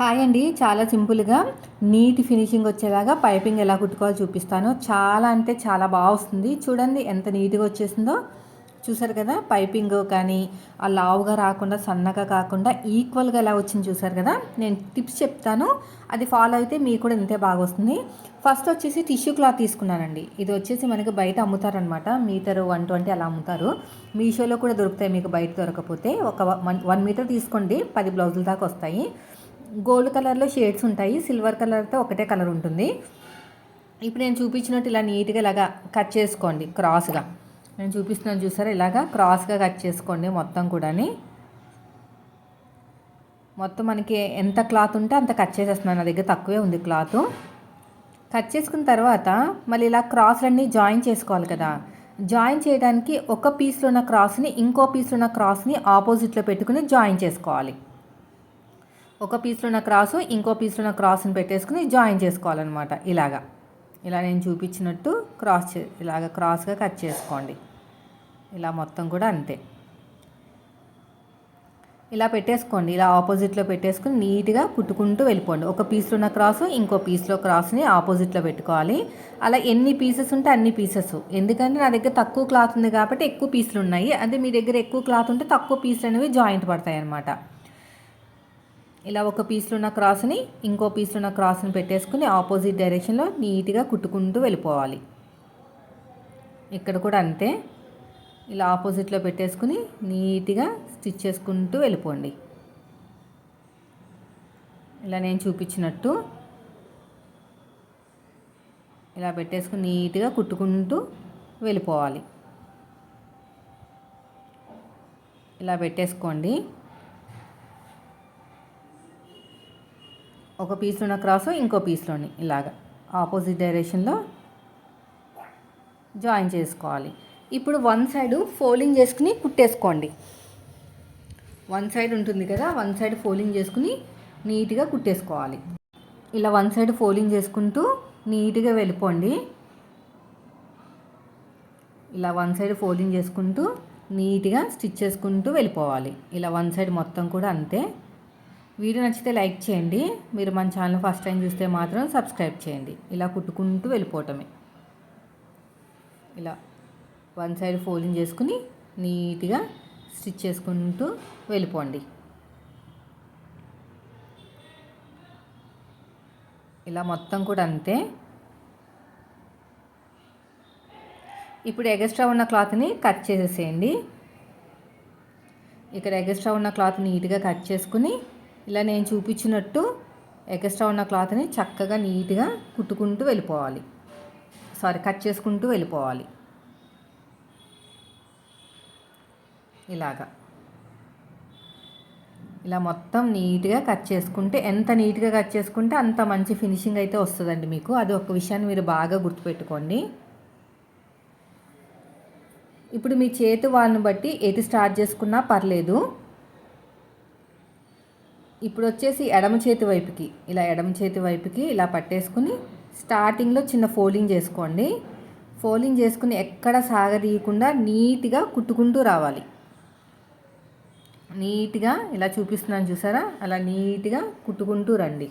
Hi అండి. చాలా సింపుల్గా నీట్ ఫినిషింగ్ వచ్చేలాగా పైపింగ్ ఎలా కుట్టుకోవాలో చూపిస్తాను. చాలా అంటే చాలా బాగా వస్తుంది. చూడండి ఎంత నీట్గా వచ్చేసిందో. చూసారు కదా పైపింగ్ కానీ ఆ లావుగా రాకుండా సన్నగా కాకుండా ఈక్వల్గా ఎలా వచ్చింది చూసారు కదా. నేను టిప్స్ చెప్తాను. అది ఫాలో అయితే మీకు కూడా ఇంతే బాగా వస్తుంది. ఫస్ట్ వచ్చేసి టిష్యూ క్లాత్ తీసుకున్నానండి. ఇది వచ్చేసి మనకి బయట అమ్ముతారనమాట. మీటర్ వన్ ట్వంటీ అలా అమ్ముతారు. మీషోలో కూడా దొరుకుతాయి మీకు బయట దొరకకపోతే ఒక వన్ వన్ మీటర్ తీసుకోండి. పది బ్లౌజుల దాకా వస్తాయి. గోల్డ్ కలర్లో షేడ్స్ ఉంటాయి. సిల్వర్ కలర్తో ఒకటే కలర్ ఉంటుంది. ఇప్పుడు నేను చూపించినట్టు ఇలా నీట్గా ఇలాగా కట్ చేసుకోండి క్రాస్గా. నేను చూపిస్తున్నాను చూసారా? ఇలాగా క్రాస్గా కట్ చేసుకోండి మొత్తం కూడాని. మొత్తం మనకి ఎంత క్లాత్ ఉంటే అంత కట్ చేసేస్తున్నాను. నా దగ్గర తక్కువే ఉంది క్లాత్. కట్ చేసుకున్న తర్వాత మళ్ళీ ఇలా క్రాస్లన్నీ జాయిన్ చేసుకోవాలి కదా. జాయిన్ చేయడానికి ఒక పీస్లో ఉన్న క్రాస్ని ఇంకో పీస్లో ఉన్న క్రాస్ని ఆపోజిట్లో పెట్టుకుని జాయిన్ చేసుకోవాలి. ఒక పీస్లో ఉన్న క్రాసు ఇంకో పీస్లో ఉన్న క్రాస్ని పెట్టేసుకుని జాయిన్ చేసుకోవాలన్నమాట ఇలాగా. ఇలా నేను చూపించినట్టు క్రాస్ చే ఇలాగ క్రాస్గా కట్ చేసుకోండి. ఇలా మొత్తం కూడా అంతే. ఇలా పెట్టేసుకోండి ఇలా ఆపోజిట్లో పెట్టేసుకుని నీట్గా కుట్టుకుంటూ వెళ్ళిపోండి. ఒక పీస్లో ఉన్న క్రాసు ఇంకో పీస్లో క్రాస్ని ఆపోజిట్లో పెట్టుకోవాలి. అలా ఎన్ని పీసెస్ ఉంటే అన్ని పీసెస్ ఎందుకంటే నా దగ్గర తక్కువ క్లాత్ ఉంది కాబట్టి ఎక్కువ పీసులు ఉన్నాయి. అదే మీ దగ్గర ఎక్కువ క్లాత్ ఉంటే తక్కువ పీసులు అనేవి జాయింట్ పడతాయి అన్నమాట ఇలా ఒక పీస్లో ఉన్న క్రాస్ని ఇంకో పీస్లో ఉన్న క్రాస్ని పెట్టేసుకుని ఆపోజిట్ డైరెక్షన్లో నీట్గా కుట్టుకుంటూ వెళ్ళిపోవాలి. ఇక్కడ కూడా అంతే. ఇలా ఆపోజిట్లో పెట్టేసుకుని నీట్గా స్టిచ్ చేసుకుంటూ వెళ్ళిపోండి. ఇలా నేను చూపించినట్టు ఇలా పెట్టేసుకుని నీట్గా కుట్టుకుంటూ వెళ్ళిపోవాలి. ఇలా పెట్టేసుకోండి. ఒక పీస్లో ఉన్న క్రాస్ ఇంకో పీస్లోని ఇలాగా. ఆపోజిట్ డైరెక్షన్లో జాయిన్ చేసుకోవాలి. ఇప్పుడు వన్ సైడ్ ఫోల్డింగ్ చేసుకుని కుట్టేసుకోండి. వన్ సైడ్ ఉంటుంది కదా వన్ సైడ్ ఫోల్డింగ్ చేసుకుని నీట్గా కుట్టేసుకోవాలి. ఇలా వన్ సైడ్ ఫోల్డింగ్ చేసుకుంటూ నీట్గా వెళ్ళిపోండి. ఇలా వన్ సైడ్ ఫోల్డింగ్ చేసుకుంటూ నీట్గా స్టిచ్ చేసుకుంటూ వెళ్ళిపోవాలి. ఇలా వన్ సైడ్ మొత్తం కూడా అంతే. వీడియో నచ్చితే లైక్ చేయండి. మీరు మన ఛానల్ ఫస్ట్ టైం చూస్తే మాత్రం సబ్స్క్రైబ్ చేయండి. ఇలా కుట్టుకుంటూ వెళ్ళిపోవటమే. ఇలా వన్ సైడ్ ఫోల్డింగ్ చేసుకుని నీట్గా స్టిచ్ చేసుకుంటూ వెళ్ళిపోండి. ఇలా మొత్తం కూడా అంతే. ఇప్పుడు ఎగస్ట్రా ఉన్న క్లాత్ని కట్ చేసేసేయండి. ఇక్కడ ఎగస్ట్రా ఉన్న క్లాత్ నీట్గా కట్ చేసుకుని ఇలా నేను చూపించినట్టు ఎక్స్ట్రా ఉన్న క్లాత్ని చక్కగా నీట్గా కుట్టుకుంటూ వెళ్ళిపోవాలి. సారీ కట్ చేసుకుంటూ వెళ్ళిపోవాలి. ఇలాగా. ఇలా మొత్తం నీట్గా కట్ చేసుకుంటే ఎంత నీట్గా కట్ చేసుకుంటే అంత మంచి ఫినిషింగ్ అయితే వస్తుందండి మీకు. అది ఒక విషయాన్ని మీరు బాగా గుర్తుపెట్టుకోండి. ఇప్పుడు మీ చేతి వాళ్ళని బట్టి ఏది స్టార్ట్ చేసుకున్నా పర్లేదు. ఇప్పుడు వచ్చేసి ఎడమ చేతి వైపుకి ఇలా ఎడమ చేతి వైపుకి ఇలా పట్టేసుకుని స్టార్టింగ్లో చిన్న ఫోల్డింగ్ చేసుకోండి. ఫోల్డింగ్ చేసుకుని ఎక్కడ సాగదీయకుండా నీట్గా కుట్టుకుంటూ రావాలి. నీట్గా ఇలా చూపిస్తున్నాను చూసారా? అలా నీట్గా కుట్టుకుంటూ రండి.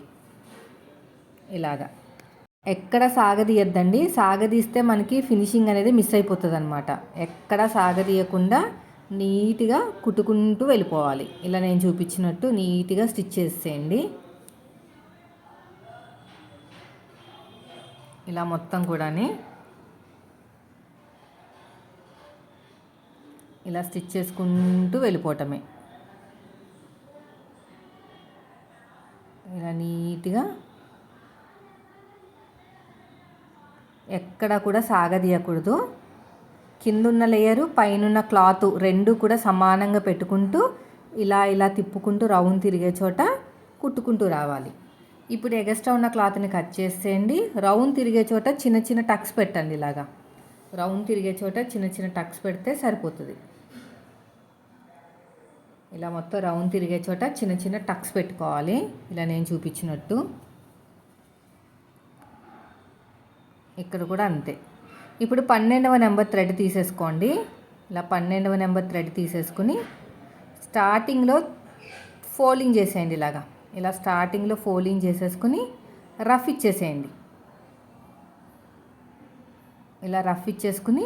ఇలాగా. ఎక్కడ సాగదీయద్దండి. సాగదీస్తే మనకి ఫినిషింగ్ అనేది మిస్ అయిపోతుంది అనమాట ఎక్కడ సాగదీయకుండా నీట్గా కుట్టుకుంటూ వెళ్ళిపోవాలి. ఇలా నేను చూపించినట్టు నీట్గా స్టిచ్ చేసేయండి. ఇలా మొత్తం కూడాని ఇలా స్టిచ్ చేసుకుంటూ వెళ్ళిపోవటమే. ఇలా నీట్గా ఎక్కడ కూడా సాగదీయకూడదు. కిందున్న లేయరు పైనున్న క్లాత్ రెండు కూడా సమానంగా పెట్టుకుంటూ ఇలా ఇలా తిప్పుకుంటూ రౌండ్ తిరిగే చోట కుట్టుకుంటూ రావాలి. ఇప్పుడు ఎగస్ట్రా ఉన్న క్లాత్ని కట్ చేసేయండి. రౌండ్ తిరిగే చోట చిన్న చిన్న టక్స్ పెట్టండి ఇలాగా. రౌండ్ తిరిగే చోట చిన్న చిన్న టక్స్ పెడితే సరిపోతుంది. ఇలా మొత్తం రౌండ్ తిరిగే చోట చిన్న చిన్న టక్స్ పెట్టుకోవాలి. ఇలా నేను చూపించినట్టు. ఇక్కడ కూడా అంతే. ఇప్పుడు పన్నెండవ నెంబర్ థ్రెడ్ తీసేసుకోండి. ఇలా పన్నెండవ నెంబర్ థ్రెడ్ తీసేసుకుని స్టార్టింగ్లో ఫోల్డింగ్ చేసేయండి ఇలాగా. ఇలా స్టార్టింగ్లో ఫోల్డింగ్ చేసేసుకుని రఫ్ ఇచ్చేసేయండి. ఇలా రఫ్ ఇచ్చేసుకుని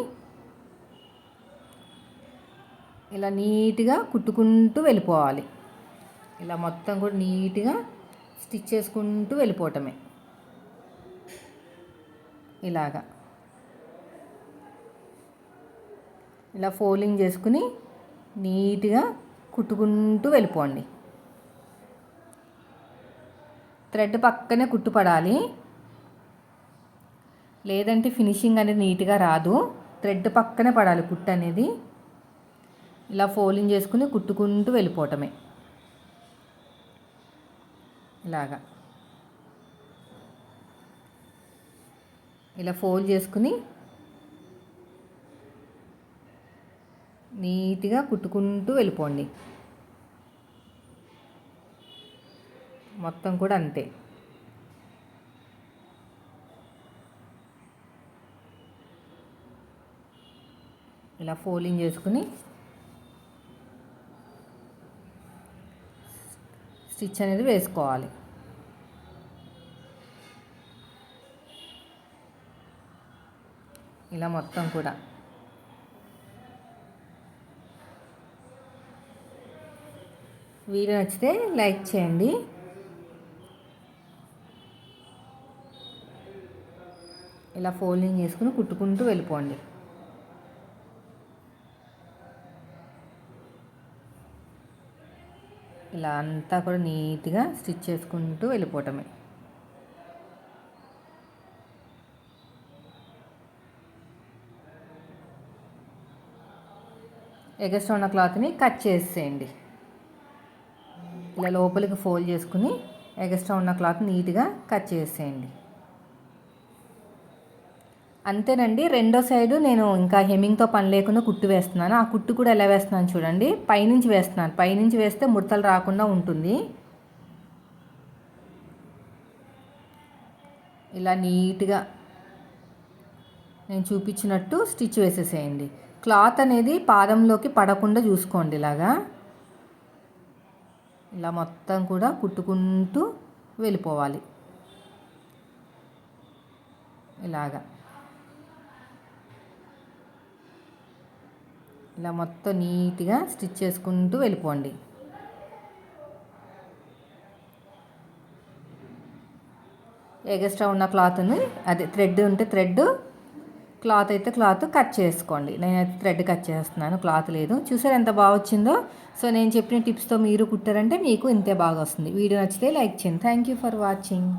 ఇలా నీట్గా కుట్టుకుంటూ వెళ్ళిపోవాలి. ఇలా మొత్తం కూడా నీట్గా స్టిచ్ చేసుకుంటూ వెళ్ళిపోవటమే. ఇలాగా. ఇలా ఫోల్డింగ్ చేసుకుని నీట్గా కుట్టుకుంటూ వెళ్ళిపోండి. థ్రెడ్ పక్కనే కుట్టుపడాలి. లేదంటే ఫినిషింగ్ అనేది నీట్గా రాదు. థ్రెడ్ పక్కనే పడాలి కుట్టు అనేది. ఇలా ఫోల్డింగ్ చేసుకుని కుట్టుకుంటూ వెళ్ళిపోవటమే. ఇలాగా. ఇలా ఫోల్డ్ చేసుకుని నీట్గా కుట్టుకుంటూ వెళ్ళిపోండి. మొత్తం కూడా అంతే. ఇలా ఫోల్డింగ్ చేసుకుని స్టిచ్ అనేది వేసుకోవాలి. ఇలా మొత్తం కూడా. వీడియో నచ్చితే లైక్ చేయండి. ఇలా ఫోల్డింగ్ చేసుకుని కుట్టుకుంటూ వెళ్ళిపోండి. ఇలా అంతా కూడా నీట్గా స్టిచ్ చేసుకుంటూ వెళ్ళిపోవటమే. ఎగస్ట్ ఉన్న క్లాత్ని కట్ చేసేయండి. ఇలా లోపలికి ఫోల్డ్ చేసుకుని ఎగస్ట్రా ఉన్న క్లాత్ నీట్గా కట్ చేసేయండి. అంతేనండి రెండో సైడు నేను ఇంకా హెమ్మింగ్తో పని లేకుండా కుట్టు వేస్తున్నాను. ఆ కుట్టు కూడా ఎలా వేస్తున్నాను చూడండి. పైనుంచి వేస్తున్నాను. పైనుంచి వేస్తే ముడతలు రాకుండా ఉంటుంది. ఇలా నీట్గా నేను చూపించినట్టు స్టిచ్ వేసేసేయండి. క్లాత్ అనేది పాదంలోకి పడకుండా చూసుకోండి ఇలాగా. ఇలా మొత్తం కూడా కుట్టుకుంటూ వెళ్ళిపోవాలి. ఇలాగా. ఇలా మొత్తం నీట్గా స్టిచ్ చేసుకుంటూ వెళ్ళిపోండి. ఎగస్ట్రా ఉన్న క్లాత్ని అదే థ్రెడ్ ఉంటే థ్రెడ్ క్లాత్ అయితే క్లాత్ కట్ చేసుకోండి. నేనైతే థ్రెడ్ కట్ చేస్తున్నాను క్లాత్ లేదు. చూసారు ఎంత బాగా వచ్చిందో? సో నేను చెప్పిన టిప్స్తో మీరు కుట్టారంటే మీకు ఇంతే బాగా వస్తుంది. వీడియో నచ్చితే లైక్ చేయండి. Thank you for watching.